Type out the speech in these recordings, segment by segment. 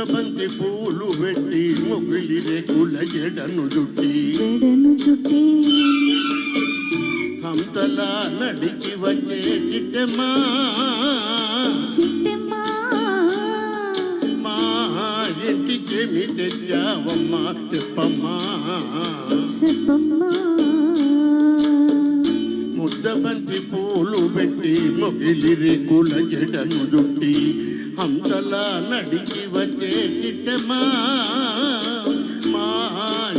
ముద్దబంతి పూలు పెట్టి మొగిలి రేకుల జడను చుట్టి జడను హంసలా నడిచి వచ్చే చిట్టమా చిట్టెమ్మా. మా ఇంటికేమి తెచ్చావమ్మా చెప్పమ్మా. చెప్పమ్మా. ముద్దబంతి పూలు పెట్టి మొగిలి రేకుల జడను చుట్టి హంసలా నడిచి వచ్చే చిట్టమా మా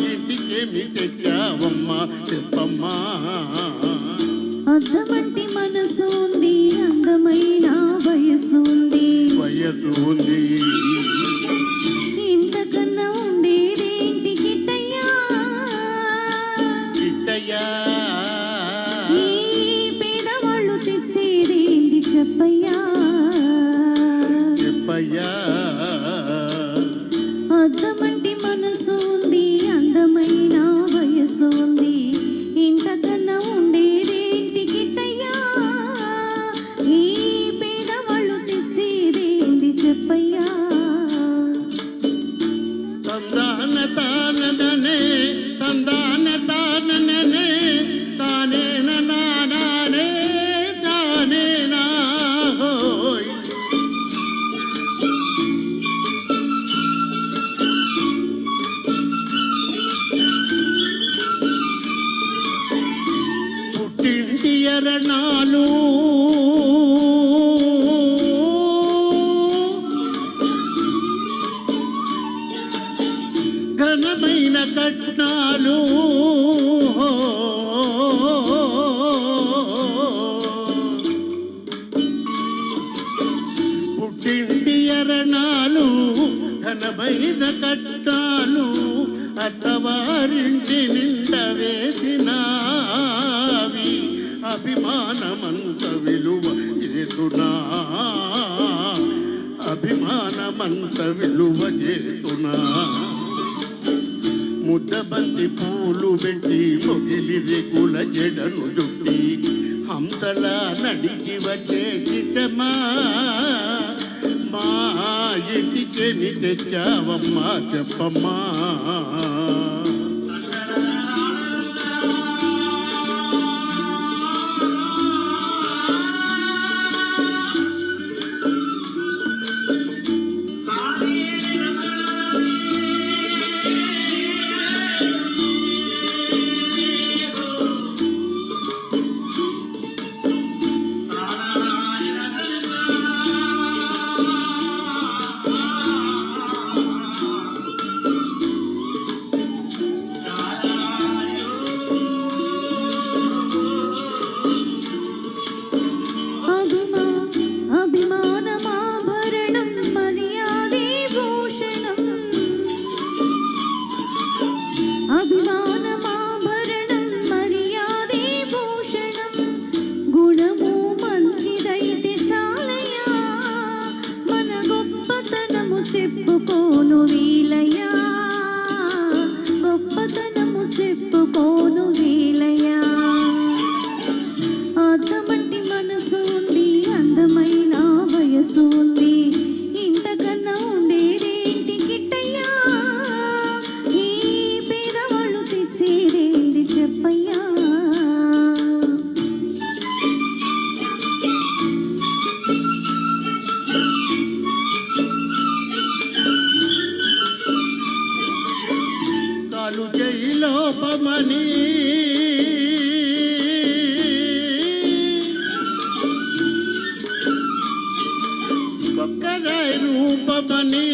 ఇంటికేమి తెచ్చావమ్మా చెప్పమ్మా. అద్దమంటి మనసు ఉంది అందమైన వయసు ఉంది. వయసు ఉంది. ఘనమైన కట్నాలు. పుట్టింటి ఎరణాలు ఘనమైన కట్నాలు అత్తవారింటి నిండ వేసినావి. అభిమానమంత విలువ చేతునా? అభిమానమంత విలువ చేతునా? ముద్దబంతి పూలు పెట్టి మొగిలి రేకుల జడను జుట్టి హంసలా నడిచి వచ్చే చిట్టమా మా ఇంటికేని తెచ్చావమ్మా చెప్పమ్మా. చేయి లోపమని రూపమని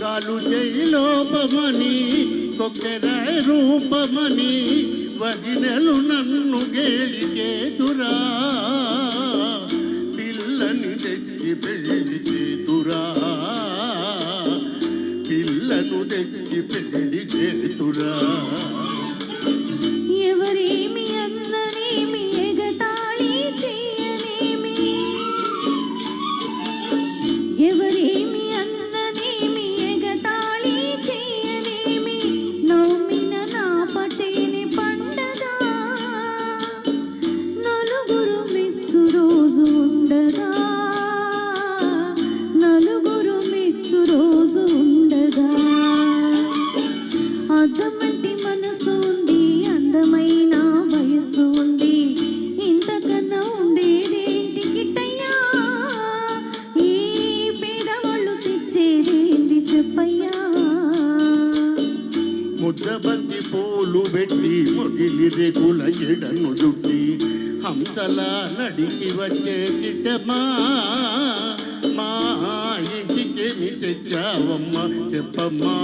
కాలు చేయి లోపమని కొక్కెరాయి రూపమని వదినలు నన్ను గేలిచేతురా Bill. రుద్రబంతి పూలు పెట్టి ముగిలి రేగుల ఎడను జుట్టి హంసల నడికి వచ్చే చిట్టమా మా ఇంటికి తెచ్చావమ్మ చెప్పమ్మా.